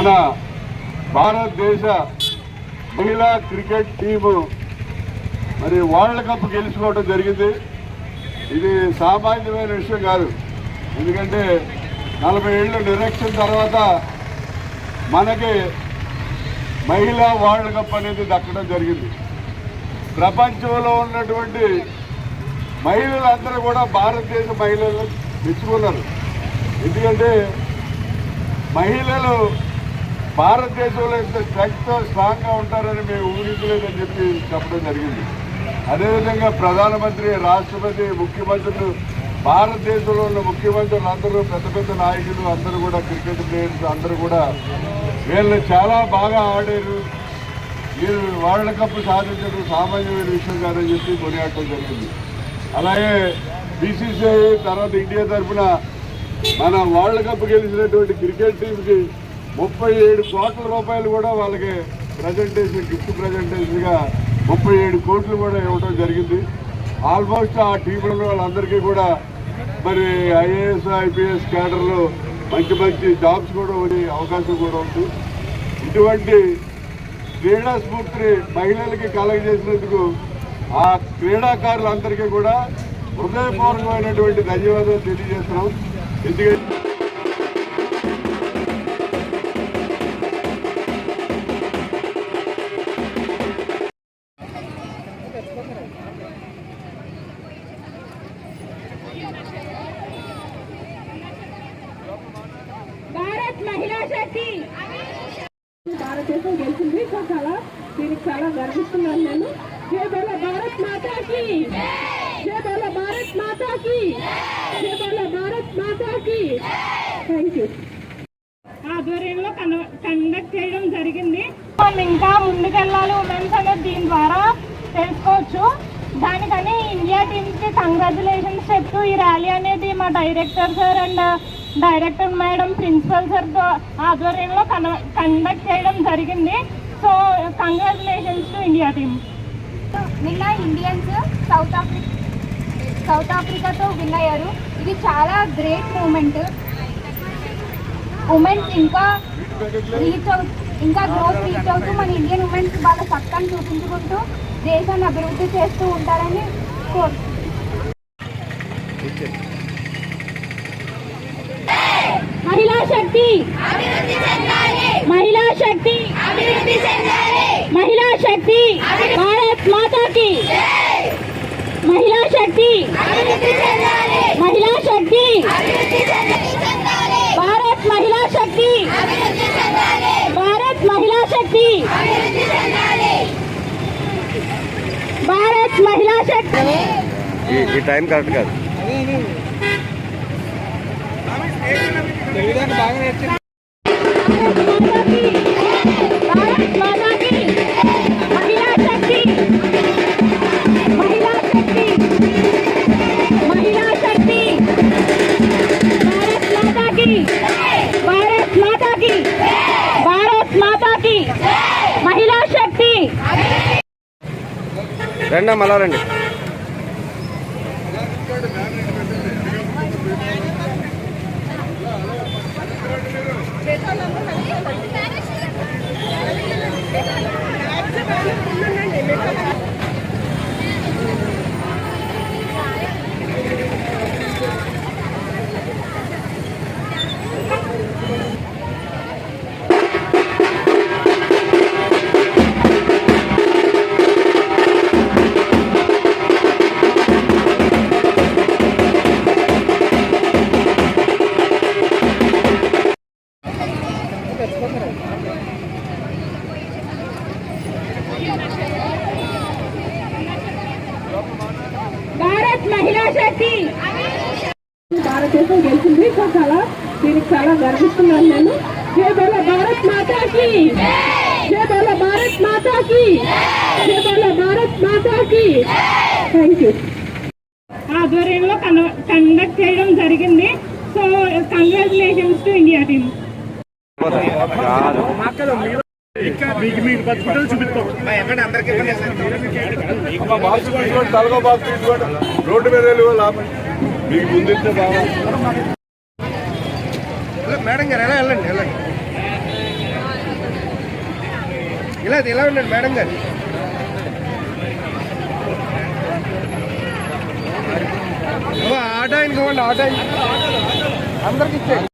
మన భారతదేశ మహిళా క్రికెట్ టీము మరి వరల్డ్ కప్ గెలుచుకోవడం జరిగింది. ఇది సామాన్యమైన విషయం కాదు. ఎందుకంటే నలభై ఏళ్ళు నిరక్షణ తర్వాత మనకి మహిళా వరల్డ్ కప్ అనేది దక్కడం జరిగింది. ప్రపంచంలో ఉన్నటువంటి మహిళలందరూ కూడా భారతదేశ మహిళలు మెచ్చుకున్నారు. ఎందుకంటే మహిళలు భారతదేశంలో ఎంత స్ట్రెంగ్త్ స్ట్రాంగ్గా ఉంటారని మేము ఊహించలేదని చెప్పి చెప్పడం జరిగింది. అదేవిధంగా ప్రధానమంత్రి రాష్ట్రపతి ముఖ్యమంత్రులు భారతదేశంలో ఉన్న ముఖ్యమంత్రులు అందరూ పెద్ద పెద్ద నాయకులు అందరూ కూడా క్రికెట్ ప్లేయర్స్ అందరూ కూడా వీళ్ళు చాలా బాగా ఆడారు. వీళ్ళు వరల్డ్ కప్ సాధించడం సామాన్యమైన విషయం కాదని చెప్పి కొనియాడటం జరిగింది. అలాగే బీసీసీఐ తర్వాత ఇండియా తరఫున మన వరల్డ్ కప్ గెలిచినటువంటి క్రికెట్ టీంకి ముప్పై ఏడు కోట్ల రూపాయలు కూడా వాళ్ళకి ప్రజెంటేషన్ గిఫ్ట్ ప్రజెంటేషన్గా ముప్పై ఏడు కోట్లు కూడా ఇవ్వడం జరిగింది. ఆల్మోస్ట్ ఆ టీంలో వాళ్ళందరికీ కూడా మరి ఐఏఎస్ ఐపీఎస్ క్యాడర్లో మంచి మంచి జాబ్స్ కూడా వచ్చే అవకాశం కూడా ఉంది. ఇటువంటి క్రీడా స్ఫూర్తిని మహిళలకి కలగజేసినందుకు ఆ క్రీడాకారులందరికీ కూడా హృదయపూర్వకమైనటువంటి ధన్యవాదాలు తెలియజేస్తున్నాం. ఎందుకంటే భారత్ మహిళా శక్తి. భారతదేశం గెలిచింది. సో చాలా దీనికి చాలా గర్విస్తున్నాను నేను. జై బోలో భారత్ మాతాకి. జై బోలో భారత్ మాతాకి. జై బోలో భారత్ మాతాకి. థ్యాంక్ యూ ఆధ్వర్యంలో కండక్ట్ చేయడం జరిగింది. మనం ఇంకా ముందుకెళ్ళాలి ఉమెన్స్ అనేది దీని ద్వారా. తెలుసుకోవచ్చు. దానికని ఇండియా టీమ్కి కంగ్రాచులేషన్స్ చెప్తూ ఈ ర్యాలీ అనేది మా director sir and director madam principal సార్తో ఆధ్వర్యంలో కండక్ట్ చేయడం జరిగింది. So congratulations to India team నిన్న ఇండియన్స్ సౌత్ ఆఫ్రికా సౌత్ ఆఫ్రికాతో విన్ అయ్యారు. ఇది చాలా గ్రేట్ మూమెంట్ ఉమెన్స్ ఇంకా రీచ్ అవు ఇంకా గ్రోత్ రీచ్ అవుతూ మన ఇండియన్ వాళ్ళ సత్తాను చూపించుకుంటూ దేశాన్ని అభివృద్ధి చేస్తూ ఉంటారని మహిళా శక్తి! మహిళా శక్తి! మహిళా శక్తి! భారత్ మాతాకి! మహిళా శక్తి! మహిళా శక్తి భారత్ మహిళా శక్తి భారత్ మహిళా శక్తి భారత్ మహిళా శక్తి ఈ టైం కరెక్ట్ కాదు బాగా రండి మళ్ళా రండి. భారత్ మహిళా శక్తి. భారతదేశం గెలిచింది. సో చాలా దీనికి చాలా గర్విస్తున్నాను నేను. జై బోల భారత్ మాతాకి. జై బోల భారత్ మాతాకి. జై బోల భారత్ మాతాకి. థ్యాంక్ యూ ఆధ్వర్యంలో కండక్ట్ చేయడం జరిగింది. So congratulations to India team road మీద మీకు ముందు మేడం గారు ఎలా వెళ్ళండి వెళ్ళండి ఇలా ఇలా ఉండండి మేడం గారు ఆటో ఆయనకి ఇవ్వండి ఆటో అందరికి ఇచ్చేయండి